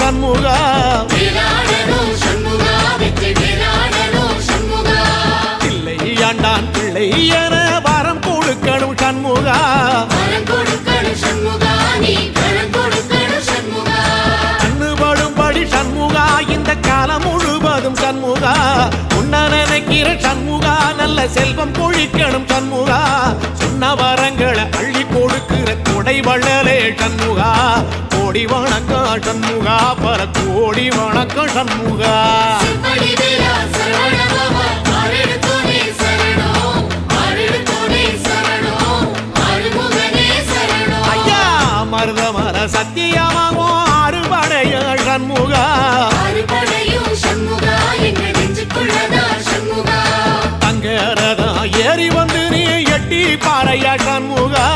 சண்முகா. வெற்றி வேலாடனும் சண்முகா. பிள்ளை ஆண்டான் பிள்ளை என வரம் கொடுக்கணும் சண்முகா. கண்ணுபடும்படி சண்முகா இந்த காலம் முழுவதும் சண்முகா. உன்ன நினைக்கிற சண்முகா நல்ல செல்வம் பொழிக்கணும் சண்முகா. சொன்ன கோடி வணக்கம் சண்முகா பல கோடி வணக்கம் சண்முகா. மருதமர சத்தியமாகும் அறுபடைய சண்முகா. தங்கரதா ஏறி வந்து நீ எட்டி பாறையா சண்முகா.